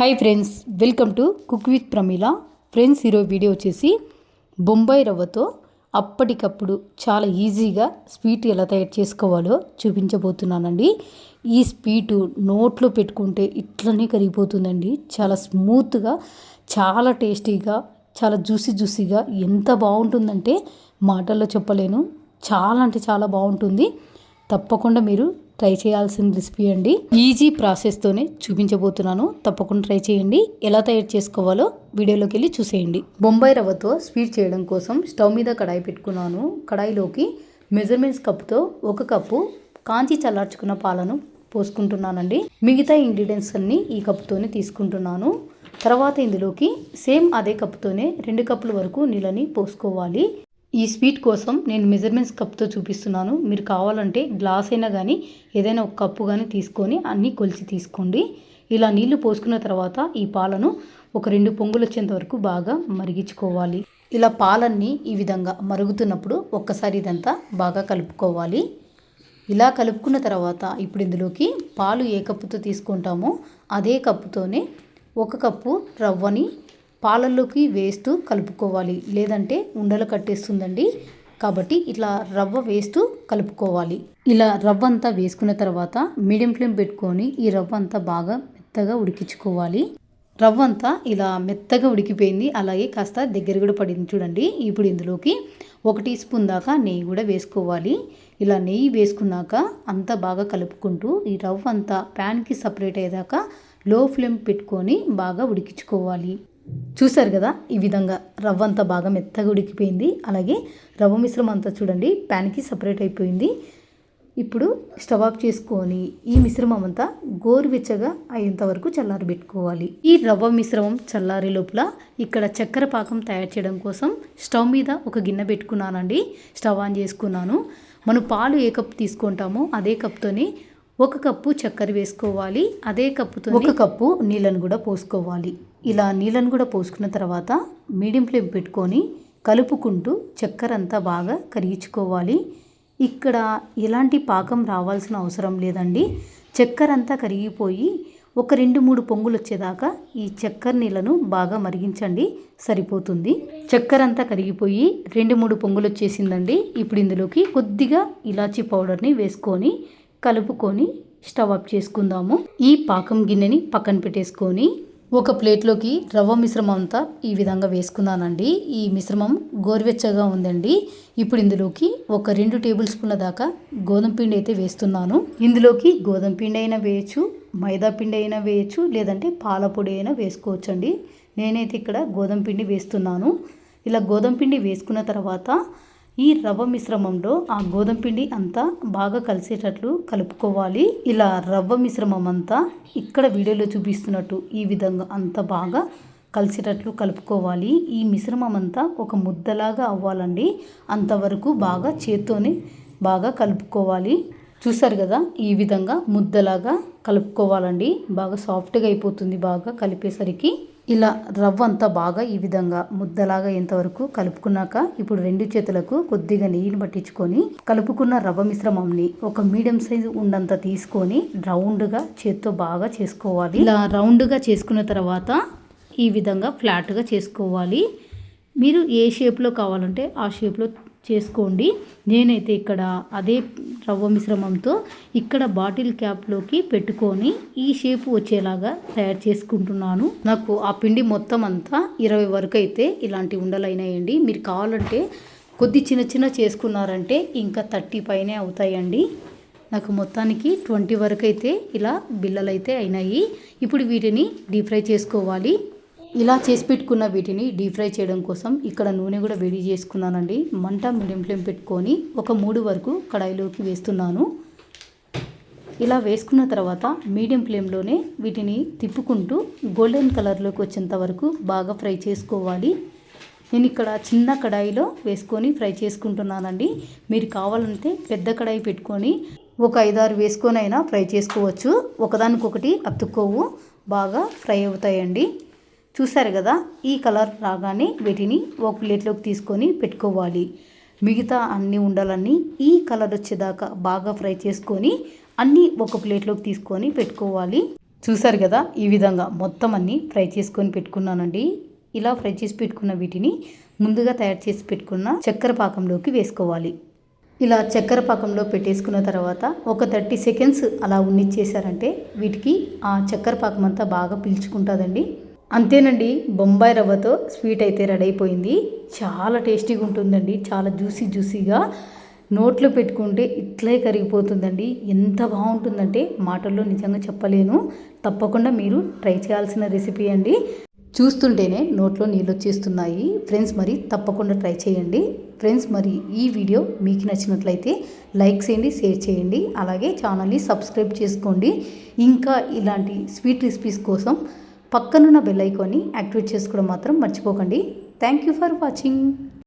Hi friends welcome to cook with Pramila friends ఈరోజు video వచ్చేసి బొంబాయి రవ్వతో అప్పటికప్పుడు చాలా ఈజీగా స్వీట్ ఎలా తయారు చేసుకోవాలో చూపించబోతున్నానండి. ఈ స్వీటు నోట్లో పెట్టుకుంటే ఇట్లనే కరిగిపోతుందండి. చాలా స్మూత్గా చాలా టేస్టీగా చాలా జ్యూసీ జ్యూసీగా ఎంత బాగుంటుందంటే మాటల్లో చెప్పలేను. చాలా అంటే చాలా బాగుంటుంది. తప్పకుండా మీరు ట్రై చేయాల్సిన రెసిపీ అండి. ఈజీ ప్రాసెస్తోనే చూపించబోతున్నాను. తప్పకుండా ట్రై చేయండి. ఎలా తయారు చేసుకోవాలో వీడియోలోకి వెళ్ళి చూసేయండి. బొంబాయి రవ్వతో స్వీట్ చేయడం కోసం స్టవ్ మీద కడాయి పెట్టుకున్నాను. కడాయిలోకి మెజర్మెంట్స్ కప్తో ఒక కప్పు కాంచి చల్లార్చుకున్న పాలను పోసుకుంటున్నానండి. మిగతా ఇంగ్రీడియంట్స్ అన్నీ ఈ కప్పుతోనే తీసుకుంటున్నాను. తర్వాత ఇందులోకి సేమ్ అదే కప్పుతోనే రెండు కప్పుల వరకు నీళ్ళని పోసుకోవాలి. ఈ స్వీట్ కోసం నేను మెజర్మెంట్స్ కప్తో చూపిస్తున్నాను. మీరు కావాలంటే గ్లాస్ అయినా కానీ ఏదైనా ఒక కప్పు కానీ తీసుకొని అన్నీ కొలిచి తీసుకోండి. ఇలా నీళ్ళు పోసుకున్న తర్వాత ఈ పాలను ఒక రెండు పొంగులు వచ్చేంత వరకు బాగా మరిగించుకోవాలి. ఇలా పాలన్నీ ఈ విధంగా మరుగుతున్నప్పుడు ఒక్కసారి ఇదంతా బాగా కలుపుకోవాలి. ఇలా కలుపుకున్న తర్వాత ఇప్పుడు ఇందులోకి పాలు ఏ కప్పుతో తీసుకుంటామో అదే కప్పుతోనే ఒక కప్పు రవ్వని పాలల్లోకి వేస్తూ కలుపుకోవాలి. లేదంటే ఉండలు కట్టేస్తుందండి. కాబట్టి ఇట్లా రవ్వ వేస్తూ కలుపుకోవాలి. ఇలా రవ్వ అంతా వేసుకున్న తర్వాత మీడియం ఫ్లేమ్ పెట్టుకొని ఈ రవ్వ అంతా బాగా మెత్తగా ఉడికించుకోవాలి. రవ్వ అంతా ఇలా మెత్తగా ఉడికిపోయింది. అలాగే కాస్త దగ్గర కూడా పడింది చూడండి. ఇప్పుడు ఇందులోకి ఒక టీ స్పూన్ దాకా నెయ్యి కూడా వేసుకోవాలి. ఇలా నెయ్యి వేసుకున్నాక అంతా బాగా కలుపుకుంటూ ఈ రవ్వ అంతా ప్యాన్కి సపరేట్ అయ్యేదాకా లో ఫ్లేమ్ పెట్టుకొని బాగా ఉడికించుకోవాలి. చూసారు కదా ఈ విధంగా రవ్వ అంతా బాగా మెత్తగా ఉడికిపోయింది. అలాగే రవ్వ మిశ్రమం అంతా చూడండి ప్యాన్కి సపరేట్ అయిపోయింది. ఇప్పుడు స్టవ్ ఆఫ్ చేసుకొని ఈ మిశ్రమం అంతా గోరువెచ్చగా అయ్యేంత వరకు చల్లారబెట్టుకోవాలి ఈ రవ్వ మిశ్రమం చల్లారే లోపల ఇక్కడ చక్కెర పాకం తయారు చేయడం కోసం స్టవ్ మీద ఒక గిన్నె పెట్టుకున్నానండి. స్టవ్ ఆన్ చేసుకున్నాను. మనం పాలు ఏ కప్పు తీసుకుంటామో అదే కప్తోని ఒక కప్పు చక్కెర వేసుకోవాలి. అదే కప్పుతో ఒక కప్పు నీళ్ళను కూడా పోసుకోవాలి. ఇలా నీళ్ళను కూడా పోసుకున్న తర్వాత మీడియం ఫ్లేమ్ పెట్టుకొని కలుపుకుంటూ చక్కెర అంతా బాగా కరిగించుకోవాలి. ఇక్కడ ఎలాంటి పాకం రావాల్సిన అవసరం లేదండి. చక్కెర అంతా కరిగిపోయి ఒక రెండు మూడు పొంగులు వచ్చేదాకా ఈ చక్కెర నీళ్ళను బాగా మరిగించండి. సరిపోతుంది. చక్కెర అంతా కరిగిపోయి రెండు మూడు పొంగులు వచ్చేసిందండి. ఇప్పుడు ఇందులోకి కొద్దిగా ఇలాచీ పౌడర్ని వేసుకొని కలుపుకొని స్టవ్ ఆఫ్ చేసుకుందాము. ఈ పాకం గిన్నెని పక్కన పెట్టేసుకొని ఒక ప్లేట్లోకి రవ్వ మిశ్రమం అంతా ఈ విధంగా వేసుకున్నానండి. ఈ మిశ్రమం గోరువెచ్చగా ఉందండి. ఇప్పుడు ఇందులోకి ఒక రెండు టేబుల్ స్పూన్ల దాకా గోధుమ పిండి అయితే వేస్తున్నాను. ఇందులోకి గోధుమ పిండి అయినా వేయచ్చు మైదా పిండి అయినా వేయచ్చు లేదంటే పాల పొడి అయినా వేసుకోవచ్చండి. నేనైతే ఇక్కడ గోధుమ పిండి వేస్తున్నాను. ఇలా గోధుమ పిండి వేసుకున్న తర్వాత ఈ రవ్వ మిశ్రమంలో ఆ గోధుమ పిండి అంతా బాగా కలిసేటట్లు కలుపుకోవాలి. ఇలా రవ్వ మిశ్రమం అంతా ఇక్కడ వీడియోలో చూపిస్తున్నట్టు ఈ విధంగా అంత బాగా కలిసేటట్లు కలుపుకోవాలి. ఈ మిశ్రమం అంతా ఒక ముద్దలాగా అవ్వాలండి. అంతవరకు బాగా చేత్తోనే బాగా కలుపుకోవాలి. చూసారు కదా ఈ విధంగా ముద్దలాగా కలుపుకోవాలండి. బాగా సాఫ్ట్గా అయిపోతుంది బాగా కలిపేసరికి. ఇలా రవ్వ అంతా బాగా ఈ విధంగా ముద్దలాగా ఎంతవరకు కలుపుకున్నాక ఇప్పుడు రెండు చేతులకు కొద్దిగా నెయ్యిని పట్టించుకొని కలుపుకున్న రవ్వ మిశ్రమంని ఒక మీడియం సైజు ఉండంత తీసుకొని రౌండ్గా చేత్తో బాగా చేసుకోవాలి. ఇలా రౌండ్గా చేసుకున్న తర్వాత ఈ విధంగా ఫ్లాట్గా చేసుకోవాలి. మీరు ఏ షేప్లో కావాలంటే ఆ షేప్లో చేసుకోండి. నేనైతే ఇక్కడ అదే రవ్వ మిశ్రమంతో ఇక్కడ బాటిల్ క్యాప్లోకి పెట్టుకొని ఈ షేప్ వచ్చేలాగా తయారు చేసుకుంటున్నాను. నాకు ఆ పిండి మొత్తం అంతా ఇరవై వరకు అయితే ఇలాంటి ఉండలైనాయండి. మీరు కావాలంటే కొద్ది చిన్న చిన్న చేసుకున్నారంటే ఇంకా థర్టీ పైనే అవుతాయండి. నాకు మొత్తానికి ట్వంటీ వరకు అయితే ఇలా బిల్లలు అయితే అయినాయి. ఇప్పుడు వీటిని డీప్ ఫ్రై చేసుకోవాలి. ఇలా చేసి పెట్టుకున్న వీటిని డీప్ ఫ్రై చేయడం కోసం ఇక్కడ నూనె కూడా వేడి చేసుకున్నానండి. మంట మీడియం ఫ్లేమ్ పెట్టుకొని ఒక మూడు వరకు కడాయిలోకి వేస్తున్నాను. ఇలా వేసుకున్న తర్వాత మీడియం ఫ్లేమ్లోనే వీటిని తిప్పుకుంటూ గోల్డెన్ కలర్లోకి వచ్చేంత వరకు బాగా ఫ్రై చేసుకోవాలి. నేను ఇక్కడ చిన్న కడాయిలో వేసుకొని ఫ్రై చేసుకుంటున్నానండి. మీరు కావాలంటే పెద్ద కడాయి పెట్టుకొని ఒక ఐదారు వేసుకొని అయినా ఫ్రై చేసుకోవచ్చు. ఒకదానికొకటి అతుక్కోవు. బాగా ఫ్రై అవుతాయండి. చూసారు కదా ఈ కలర్ రాగానే వీటిని ఒక ప్లేట్లోకి తీసుకొని పెట్టుకోవాలి. మిగతా అన్ని ఉండలన్నీ ఈ కలర్ వచ్చేదాకా బాగా ఫ్రై చేసుకొని అన్నీ ఒక ప్లేట్లోకి తీసుకొని పెట్టుకోవాలి. చూసారు కదా ఈ విధంగా మొత్తం అన్నీ ఫ్రై చేసుకొని పెట్టుకున్నానండి. ఇలా ఫ్రై చేసి పెట్టుకున్న వీటిని ముందుగా తయారు చేసి పెట్టుకున్న చక్కెర పాకంలోకి వేసుకోవాలి. ఇలా చక్కెర పాకంలో పెట్టేసుకున్న తర్వాత ఒక థర్టీ సెకండ్స్ అలా ఉన్నిచ్చేసారంటే వీటికి ఆ చక్కెర పాకం అంతా బాగా పీల్చుకుంటుందండి. అంతేనండి బొంబాయి రవ్వతో స్వీట్ అయితే రెడీ అయిపోయింది. చాలా టేస్టీగా ఉంటుందండి చాలా జ్యూసీ జ్యూసీగా. నోట్లో పెట్టుకుంటే ఇట్లే కరిగిపోతుందండి. ఎంత బాగుంటుందంటే మాటల్లో నిజంగా చెప్పలేను. తప్పకుండా మీరు ట్రై చేయాల్సిన రెసిపీ అండి. చూస్తుంటేనే నోట్లో నీళ్ళు వచ్చేస్తున్నాయి. ఫ్రెండ్స్ మరి తప్పకుండా ట్రై చేయండి. ఫ్రెండ్స్ మరి ఈ వీడియో మీకు నచ్చినట్లయితే లైక్ చేయండి షేర్ చేయండి. అలాగే ఛానల్ని సబ్స్క్రైబ్ చేసుకోండి. ఇంకా ఇలాంటి స్వీట్ రెసిపీస్ కోసం పక్కనున్న బెల్ ఐకాన్ని యాక్టివేట్ చేసుకోవడం మాత్రం మర్చిపోకండి. Thank you for watching